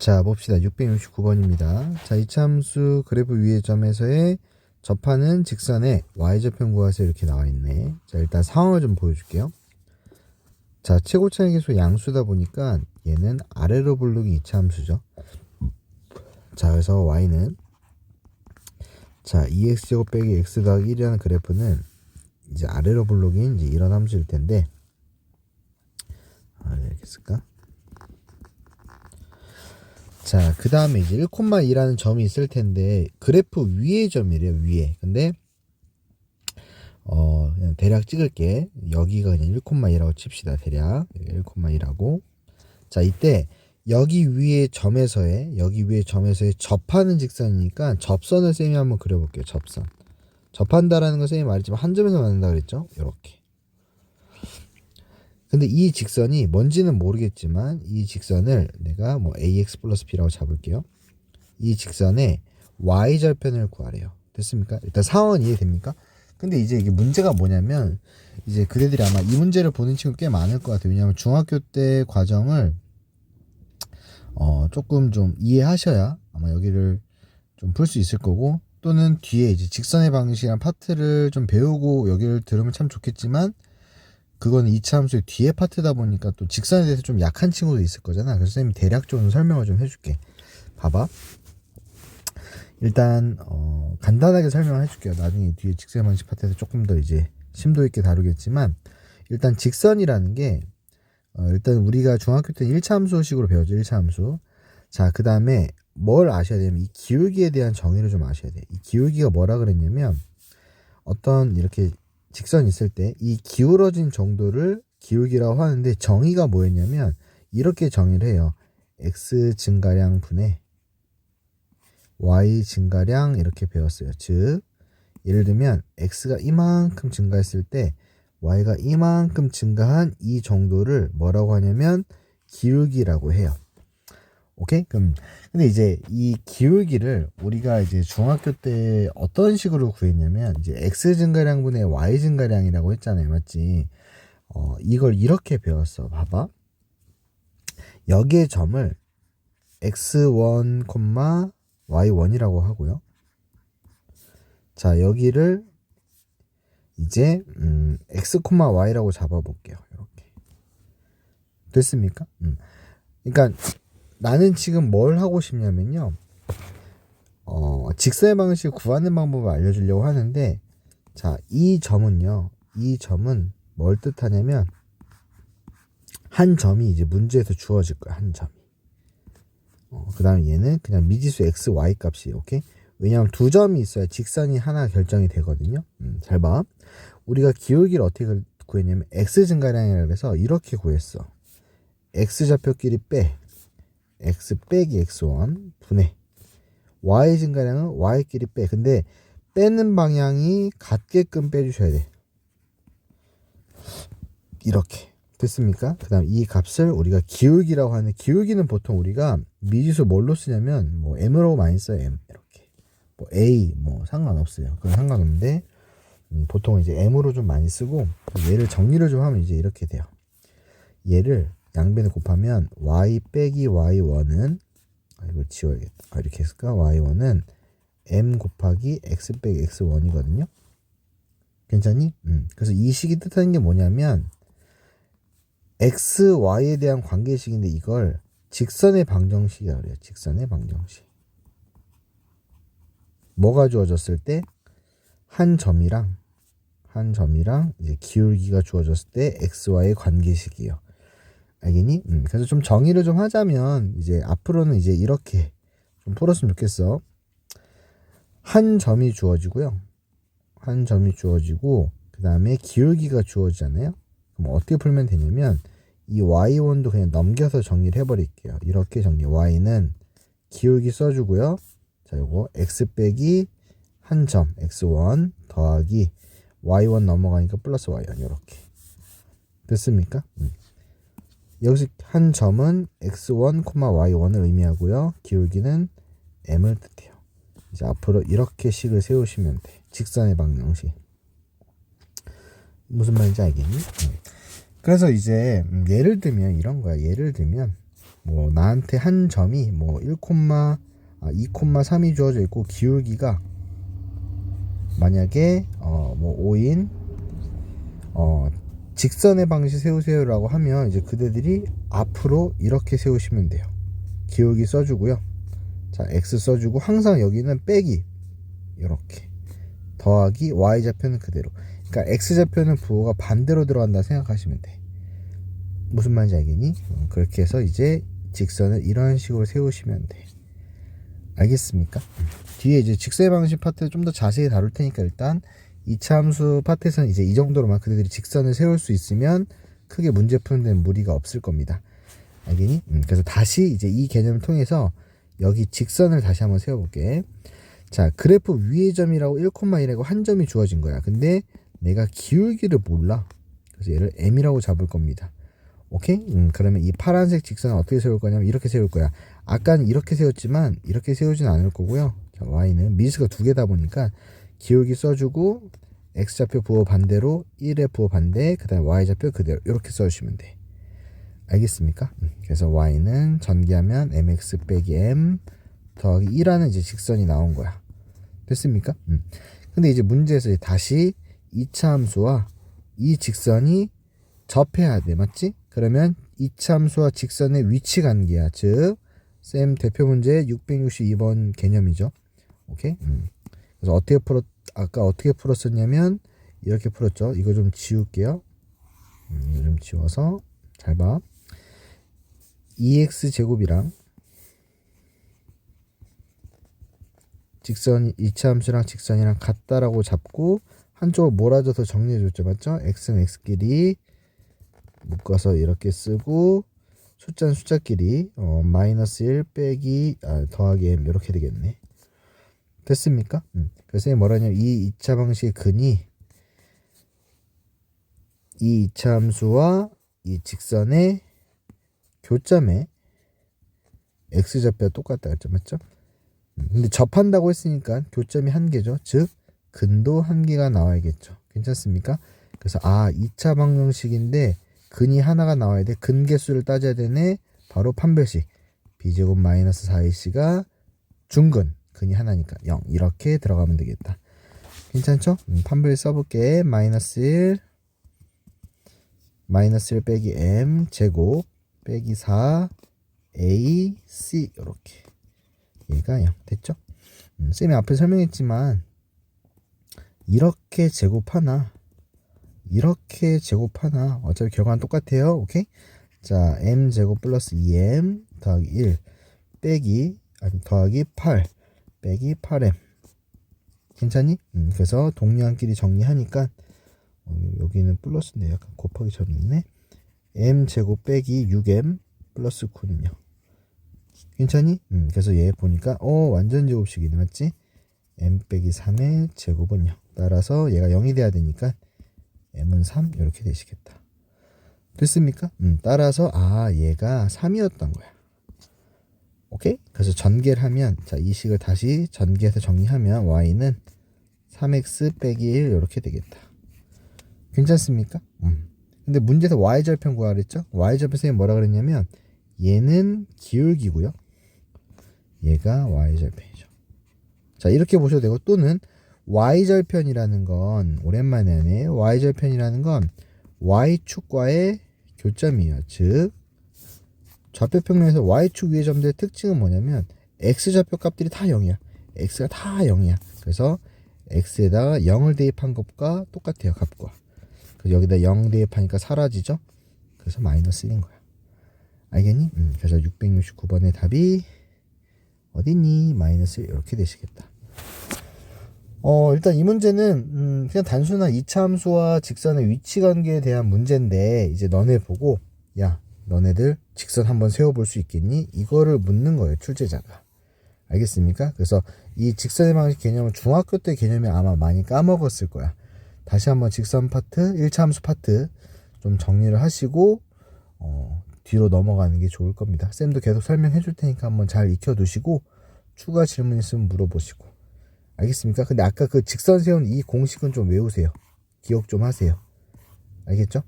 자, 봅시다. 669번입니다. 자, 이차함수 그래프 위의 점에서의 접하는 직선의 y좌편 구하세요 이렇게 나와 있네. 자, 일단 상황을 좀 보여줄게요. 자, 최고차의 계수 양수다 보니까 얘는 아래로 볼록이 이차함수죠. 자, 그래서 y는 자, 2x제곱 빼기 x 더하기 1이라는 그래프는 이제 아래로 볼록인 이제 이런 함수일 텐데 아, 이렇게 쓸까? 자, 그 다음에 이제 1,2라는 점이 있을 텐데, 그래프 위의 점이래요, 위에. 근데, 어, 그냥 대략 찍을게. 여기가 그냥 1,2라고 칩시다, 대략. 1,2라고. 자, 이때, 여기 위에 점에서의, 여기 위에 점에서의 접하는 직선이니까, 접선을 쌤이 한번 그려볼게요, 접선. 접한다라는 거 쌤이 말했지만, 한 점에서 만든다 그랬죠? 요렇게. 근데 이 직선이 뭔지는 모르겠지만 이 직선을 내가 뭐 ax 플러스 b라고 잡을게요. 이 직선의 y절편을 구하래요. 됐습니까? 일단 상황은 이해됩니까? 근데 이제 이게 문제가 뭐냐면 이제 그대들이 아마 이 문제를 보는 친구 꽤 많을 것 같아요. 왜냐하면 중학교 때 과정을 어 조금 좀 이해하셔야 아마 여기를 좀 풀 수 있을 거고 또는 뒤에 이제 직선의 방식이란 파트를 좀 배우고 여기를 들으면 참 좋겠지만 그거는 2차 함수의 뒤에 파트다 보니까 또 직선에 대해서 좀 약한 친구도 있을 거잖아. 그래서 선생님이 대략적으로 설명을 좀 해줄게. 봐봐. 일단 어, 간단하게 설명을 해줄게요. 나중에 뒤에 직선 방식 파트에서 조금 더 이제 심도 있게 다루겠지만 일단 직선이라는 게 어, 일단 우리가 중학교 때 1차 함수식으로 배웠죠. 1차 함수. 자, 그 다음에 뭘 아셔야 되냐면 이 기울기에 대한 정의를 좀 아셔야 돼. 이 기울기가 뭐라 그랬냐면 어떤 이렇게 직선이 있을 때 이 기울어진 정도를 기울기라고 하는데 정의가 뭐였냐면 이렇게 정의를 해요. x 증가량 분의 y 증가량 이렇게 배웠어요. 즉 예를 들면 x가 이만큼 증가했을 때 y가 이만큼 증가한 이 정도를 뭐라고 하냐면 기울기라고 해요. 오케이? 그럼 근데 이제 이 기울기를 우리가 이제 중학교 때 어떤 식으로 구했냐면 이제 x 증가량 분의 y 증가량이라고 했잖아요. 맞지? 어, 이걸 이렇게 배웠어. 봐봐. 여기에 점을 x1, y1이라고 하고요. 자, 여기를 이제 음, x, y라고 잡아 볼게요. 이렇게. 됐습니까? 음. 그러니까 나는 지금 뭘 하고 싶냐면요. 어, 직선의 방식 구하는 방법을 알려주려고 하는데, 자, 이 점은요, 이 점은 뭘 뜻하냐면, 한 점이 이제 문제에서 주어질 거야, 한 점이. 어, 그 다음에 얘는 그냥 미지수 x, y 값이, 오케이? 왜냐하면 두 점이 있어야 직선이 하나 결정이 되거든요. 음, 잘 봐. 우리가 기울기를 어떻게 구했냐면, x 증가량이라 그래서 이렇게 구했어. x 좌표끼리 빼. X 빼기 x1 분의 y 증가량은 y끼리 빼. 근데 빼는 방향이 같게끔 빼주셔야 돼. 이렇게 됐습니까? 그 다음 이 값을 우리가 기울기라고 하는 기울기는 보통 우리가 미지수 뭘로 쓰냐면 뭐 m으로 많이 써요 m 이렇게 뭐 a 뭐 상관없어요 그건 상관없는데 음, 보통 이제 m으로 좀 많이 쓰고 얘를 정리를 좀 하면 이제 이렇게 돼요 얘를 양변에 곱하면 y 빼기 y1은 아, 이걸 지워야겠다. 아, 이렇게 했을까? y1은 m 곱하기 x 빼기 x1이거든요. 괜찮니? 음. 그래서 이 식이 뜻하는 게 뭐냐면 x, y에 대한 관계식인데 이걸 직선의 방정식이라고 그래요. 직선의 방정식. 뭐가 주어졌을 때 한 점이랑 한 점이랑 이제 기울기가 주어졌을 때 x, y의 관계식이에요. 알겠니? 음, 그래서 좀 정의를 좀 하자면 이제 앞으로는 이제 이렇게 좀 풀었으면 좋겠어. 한 점이 주어지고요. 한 점이 주어지고 그 다음에 기울기가 주어지잖아요. 그럼 어떻게 풀면 되냐면 이 y1도 그냥 넘겨서 정리를 해버릴게요. 이렇게 정리. y는 기울기 써주고요. 자, 요거 x 빼기 한 점 x1 더하기 y1 넘어가니까 플러스 y1 이렇게 됐습니까? 음. 여기서 한 점은 x1, y1을 의미하고요. 기울기는 m을 뜻해요. 이제 앞으로 이렇게 식을 세우시면 돼. 직선의 방정식. 무슨 말인지 알겠니? 네. 그래서 이제 음, 예를 들면 이런 거야. 예를 들면 뭐 나한테 한 점이 뭐 1, 아, 2,3이 주어져 있고 기울기가 만약에 어 뭐 5인 어 직선의 방식 세우세요라고 하면 이제 그대들이 앞으로 이렇게 세우시면 돼요. 기울기 써주고요. 자, x 써주고 항상 여기는 빼기 이렇게 더하기 y 좌표는 그대로. 그러니까 x 좌표는 부호가 반대로 들어간다 생각하시면 돼. 무슨 말인지 알겠니? 어, 그렇게 해서 이제 직선을 이런 식으로 세우시면 돼. 알겠습니까? 뒤에 이제 직선의 방식 파트 좀 더 자세히 다룰 테니까 일단 이차 함수 파트에서는 이제 이 정도로만 그들이 직선을 세울 수 있으면 크게 문제 푸는 데는 무리가 없을 겁니다. 알겠니? 음, 그래서 다시 이제 이 개념을 통해서 여기 직선을 다시 한번 세워볼게. 자, 그래프 위의 점이라고 1,1이라고 한 점이 주어진 거야. 근데 내가 기울기를 몰라. 그래서 얘를 m이라고 잡을 겁니다. 오케이? 음, 그러면 이 파란색 직선은 어떻게 세울 거냐면 이렇게 세울 거야. 아까는 이렇게 세웠지만 이렇게 세우진 않을 거고요. 자, y는 미스가 두 개다 보니까 기울기 써주고 x좌표 부호 반대로 1의 부호 반대 그 다음에 y좌표 그대로 이렇게 써주시면 돼. 알겠습니까? 음, 그래서 y는 전개하면 mx 빼기 m 더하기 2라는 이제 직선이 나온 거야. 됐습니까? 음. 근데 이제 문제에서 다시 2차 함수와 이 직선이 접해야 돼. 맞지? 그러면 2차 함수와 직선의 위치 관계야. 즉, 쌤 대표 문제 662번 개념이죠. 오케이? 음. 그래서 어떻게 풀었, 아까 어떻게 풀었었냐면, 이렇게 풀었죠. 이거 좀 지울게요. 음, 이거 좀 지워서, 잘 봐. 2x 제곱이랑 직선 2차 함수랑 직선이랑 같다라고 잡고 한쪽을 몰아줘서 정리해줬죠 맞죠? x는 x끼리 묶어서 이렇게 쓰고 숫자는 숫자끼리 어, 마이너스 1 빼기 아, 더하기 m 이렇게 되겠네 됐습니까? 음. 그래서 뭐라냐면 이 2차 방식의 근이 이 2차 함수와 이 직선의 교점에 x좌표가 똑같다 그랬죠 맞죠? 음, 근데 접한다고 했으니까 교점이 한 개죠 즉 근도 한 개가 나와야겠죠 괜찮습니까? 그래서 아 2차 방정식인데 근이 하나가 나와야 돼 근개수를 따져야 되네 바로 판별식 b제곱 마이너스 4ac가 중근 근이 하나니까 0 이렇게 들어가면 되겠다. 괜찮죠? 음, 판별 써볼게. 마이너스 1 마이너스 1 빼기 m 제곱 빼기 4 a c. 이렇게. 얘가 0 됐죠? 음, 쌤이 앞에 설명했지만 이렇게 제곱하나? 이렇게 제곱하나? 어차피 결과는 똑같아요. 오케이? 자 m 제곱 플러스 2m 더하기 1 빼기 아니 더하기 8 빼기 8m 괜찮니? 음, 그래서 동량끼리 정리하니까 어, 여기는 플러스인데 약간 곱하기 점이 있네 m 제곱 빼기 6m 플러스 9는요 괜찮니? 음, 그래서 얘 보니까 어 완전 제곱식이네 맞지? m 빼기 3의 제곱은 0 따라서 얘가 0이 돼야 되니까 m은 3 이렇게 되시겠다 됐습니까? 음, 따라서 아 얘가 3이었던 거야 오케이? 그래서 전개를 하면 자 이 식을 다시 전개해서 정리하면 y는 3x 빼기 1 이렇게 되겠다 괜찮습니까? 음. 근데 문제에서 y절편 구하라 그랬죠? y절편 선생님 뭐라 그랬냐면 얘는 기울기고요 얘가 y절편이죠 자 이렇게 보셔도 되고 또는 y절편이라는 건 오랜만에 하네 y절편이라는 건 y축과의 교점이에요 즉 좌표 평면에서 y축 위의 점들의 특징은 뭐냐면 x좌표 값들이 다 0이야. X가 다 0이야. 그래서 x에다가 0을 대입한 것과 똑같아요 값과. 그래서 여기다 0 대입하니까 사라지죠? 그래서 마이너스 1인 거야. 알겠니? 음, 그래서 669번의 답이 어디니? 마이너스 1 이렇게 되시겠다. 어, 일단 이 문제는, 음, 그냥 단순한 이차 함수와 직선의 위치 관계에 대한 문제인데, 이제 너네 보고, 야, 너네들 직선 한번 세워볼 수 있겠니? 이거를 묻는 거예요, 출제자가. 알겠습니까? 그래서 이 직선의 방식 개념은 중학교 때 개념이 아마 많이 까먹었을 거야. 다시 한번 직선 파트, 1차 함수 파트 좀 정리를 하시고, 어, 뒤로 넘어가는 게 좋을 겁니다. 쌤도 계속 설명해 줄 테니까 한번 잘 익혀 두시고, 추가 질문 있으면 물어보시고. 알겠습니까? 근데 아까 그 직선 세운 이 공식은 좀 외우세요. 기억 좀 하세요. 알겠죠?